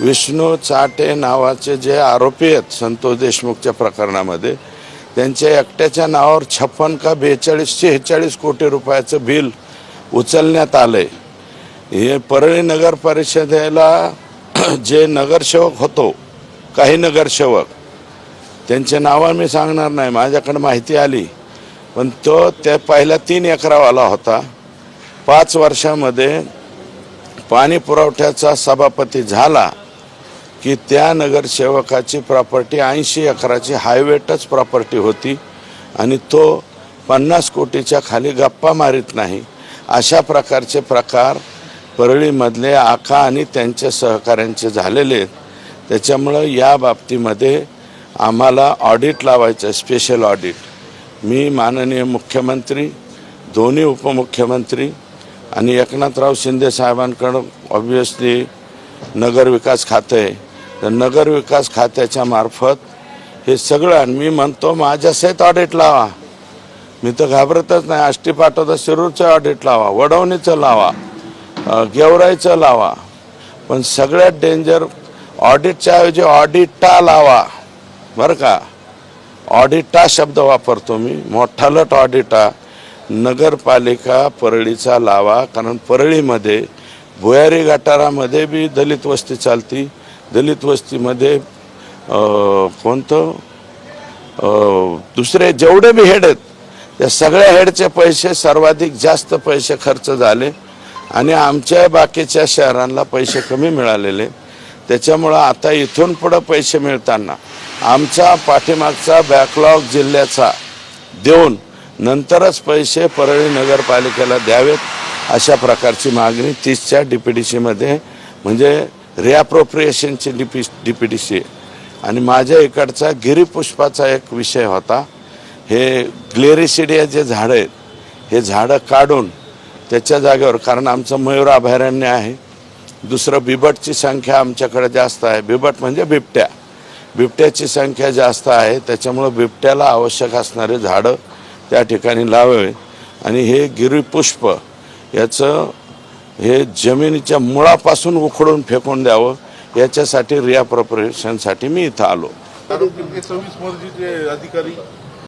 विष्णू चाटे नावाचे जे आरोपी आहेत संतोष देशमुखच्या प्रकरणामध्ये त्यांच्या एकट्याच्या नावावर छप्पन का बेचाळीस शेहेचाळीस कोटी रुपयाचं बिल उचलण्यात आलंय. हे परळी नगर परिषदेला जे नगरसेवक होतो काही नगरसेवक त्यांचे नावं मी सांगणार नाही माझ्याकडे माहिती आली. पण तो त्या पहिल्या तीन एकरावाला होता. पाच वर्षामध्ये पाणी पुरवठ्याचा सभापती झाला. की त्या नगरसेवकाची प्रॉपर्टी ऐंशी एकराची हायवेटच प्रॉपर्टी होती आणि तो पन्नास कोटीच्या खाली गप्पा मारित नाही. अशा प्रकारचे प्रकार परळीमधले आखा आणि त्यांच्या सहकाऱ्यांचे झालेले आहेत. त्याच्यामुळं या बाबतीमध्ये आम्हाला ऑडिट लावायचं स्पेशल ऑडिट मी माननीय मुख्यमंत्री दोन्ही उपमुख्यमंत्री आणि एकनाथराव शिंदे साहेबांकडं ऑब्विसली नगरविकास खातं आहे. तर नगरविकास खात्याच्या मार्फत हे सगळं आणि मी म्हणतो माझ्यासहित ऑडिट लावा. मी तर घाबरतच नाही. आष्टी पाठवता शिरूरचं ऑडिट लावा वडवणीचं लावा गेवराईचं लावा. पण सगळ्यात डेंजर ऑडिटच्या ऐवजी ऑडिटा लावा. बरं का? ऑडिटा शब्द वापरतो मी. मोठा लट ऑडिटा नगरपालिका परळीचा लावा कारण परळीमध्ये भुयारी गटारामध्ये बी दलित वस्ती चालती. दलित वस्तीमध्ये कोणतं? दुसरे जेवढे बी हेड आहेत त्या सगळ्या हेडचे पैसे सर्वाधिक जास्त पैसे खर्च झाले आणि आमच्या बाकीच्या शहरांना पैसे कमी मिळालेले. त्याच्यामुळं आता इथून पुढं पैसे मिळताना आमचा पाठीमागचा बॅकलॉग जिल्ह्याचा देऊन नंतरच पैसे परळी नगरपालिकेला द्यावेत अशा प्रकारची मागणी तीसच्या डी पी डी सीमध्ये म्हणजे रिॲप्रोप्रिएशनची DP P D P D C आणि माझ्या इकडचा गिरीपुष्पाचा एक विषय होता. हे ग्लेरिसिडिया जे झाडं आहेत हे झाडं काढून त्याच्या जागेवर कारण आमचं मयूर अभयारण्य आहे. दुसरं बिबटची संख्या आमच्याकडे जास्त आहे. बिबट म्हणजे बिबट्या. बिबट्याची संख्या जास्त आहे. त्याच्यामुळं बिबट्याला आवश्यक असणारे झाडं त्या ठिकाणी लावावे. आणि हे गिरीपुष्प याचं हे जमिनीच्या मुळापासून उखडून फेकून द्यावं याच्यासाठी रिॲप्रोप्रिएशनसाठी मी इथं आलो. सव्वीस अधिकारी